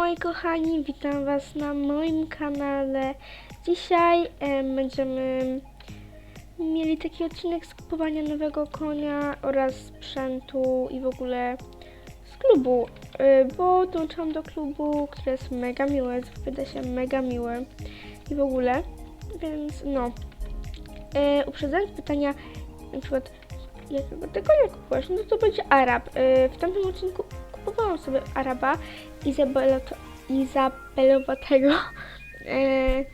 Moi kochani, witam Was na moim kanale. Dzisiaj em, będziemy mieli taki odcinek z kupowania nowego konia oraz sprzętu i w ogóle z klubu, y, bo dołączyłam do klubu, który jest mega miły, wyda się mega miły i w ogóle, więc no. Y, uprzedzając pytania, na przykład jakiego ty konia kupujesz, no to będzie Arab. Y, w tamtym odcinku kupowałam sobie Araba Izabela, Izabelowatego. E,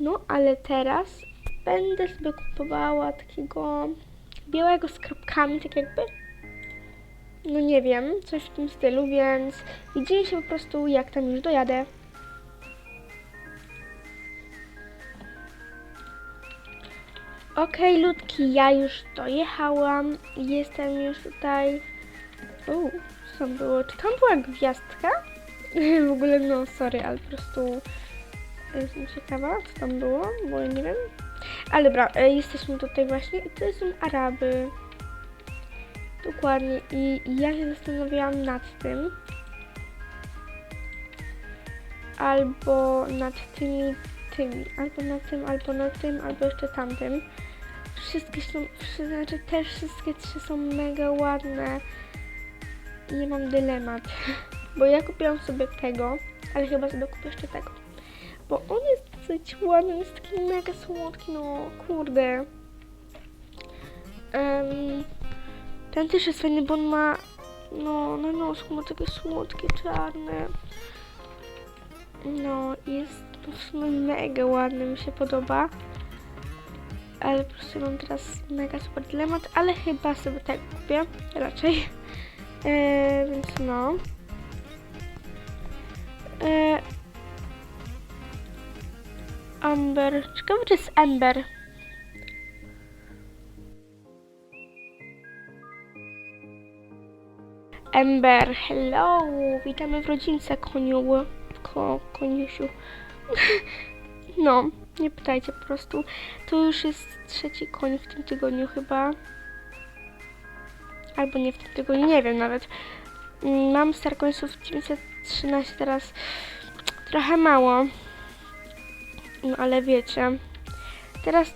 no, ale teraz będę sobie kupowała takiego białego z kropkami, tak jakby. No nie wiem, coś w tym stylu, więc widzimy się po prostu jak tam już dojadę. Okej, ludki, ja już dojechałam. Jestem już tutaj. Uuu, co tam było? Czy tam była gwiazdka? w ogóle, no, sorry, ale po prostu jestem ciekawa, co tam było, bo ja nie wiem. Ale dobra, e, jesteśmy tutaj właśnie i to są Araby. Dokładnie. I ja się zastanawiałam nad tym. Albo nad tymi, tymi. Albo nad tym, albo nad tym, albo jeszcze tamtym. Wszystkie są, znaczy te wszystkie trzy są mega ładne. I mam dylemat. Bo ja kupiłam sobie tego, ale chyba sobie kupię jeszcze tego. Bo on jest dosyć ładny, jest taki mega słodki, no kurde. Em, ten też jest fajny, bo on ma, no na nosku ma takie słodkie, czarne. No, jest w sumie mega ładny, mi się podoba. Ale po prostu mam teraz mega super dylemat, ale chyba sobie tak kupię, raczej. E, więc no. E, Amber. Ciekawe, czy jest Amber. Ember, hello! Witamy w rodzince koniu. Ko, koniusiu. no, nie pytajcie po prostu. To już jest trzeci koń w tym tygodniu chyba. Albo nie w tym tygodniu, nie wiem nawet. Mm, Mam star końców 913 teraz. Trochę mało. No ale wiecie. Teraz